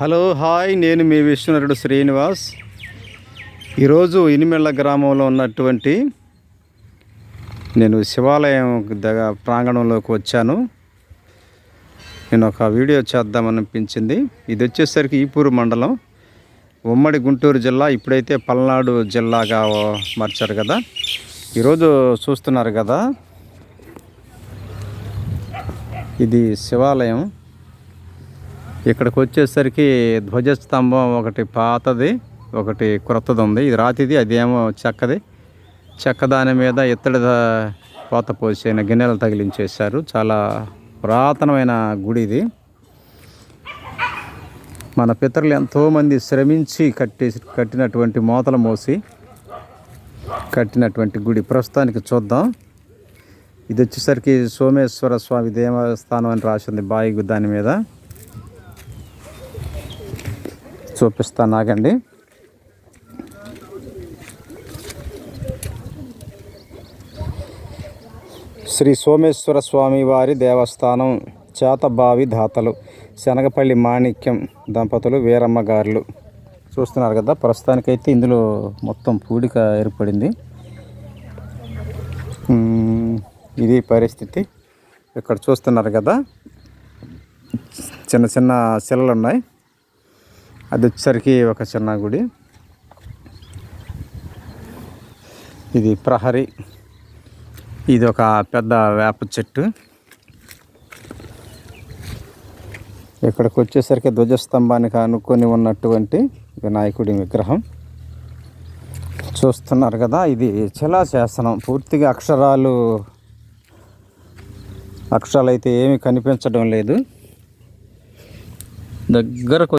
Hello hi నేను మీ విష్ణునరుడు శ్రీనివాస్. ఈరోజు ఇనిమెళ్ళ గ్రామంలో ఉన్నటువంటి నేను శివాలయం దగ్గర ప్రాంగణంలోకి వచ్చాను. నేను ఒక వీడియో చేద్దామనిపించింది. ఇది వచ్చేసరికి ఈపూరు మండలం. ఉమ్మడి గుంటూరు జిల్లా ఇప్పుడైతే పల్నాడు జిల్లాగా మార్చారు కదా. ఈరోజు చూస్తున్నారు కదా. ఇది శివాలయం. ఇక్కడికి వచ్చేసరికి ధ్వజస్తంభం ఒకటి పాతది ఒకటి క్రొత్తది ఉంది ఇది రాతిది అదేమో చెక్కది. చెక్క దాని మీద ఇత్తడి పోత పోసిన గిన్నెలు తగిలించేశారు. చాలా పురాతనమైన గుడి ఇది. మన పితరులు ఎంతోమంది శ్రమించి కట్టి కట్టినటువంటి మోతలు మోసి కట్టినటువంటి గుడి. ప్రస్తుతానికి చూద్దాం. ఇది వచ్చేసరికి సోమేశ్వర స్వామి దేవస్థానం అని రాసింది బాయి దాని మీద. చూపిస్తాను ఆగండి శ్రీ సోమేశ్వర స్వామి వారి దేవస్థానం చేతబావి దాతలు శనగపల్లి మాణిక్యం దంపతులు వీరమ్మ గారులు. చూస్తున్నారు కదా ప్రస్తుతానికైతే ఇందులో మొత్తం పూడిక ఏర్పడింది. ఇది పరిస్థితి. ఇక్కడ చూస్తున్నారు కదా చిన్న చిన్న శిలలు ఉన్నాయి అది వచ్చేసరికి ఒక చిన్న గుడి. ఇది ప్రహరీ. ఇది ఒక పెద్ద వేప చెట్టు. ఇక్కడికి వచ్చేసరికి ధ్వజస్తంభానికి అనుకొని ఉన్నటువంటి వినాయకుడి విగ్రహం. చూస్తున్నారు కదా ఇది శిలాశాసనం పూర్తిగా అక్షరాలు అక్షరాలు అయితే ఏమీ కనిపించడం లేదు. దగ్గరకు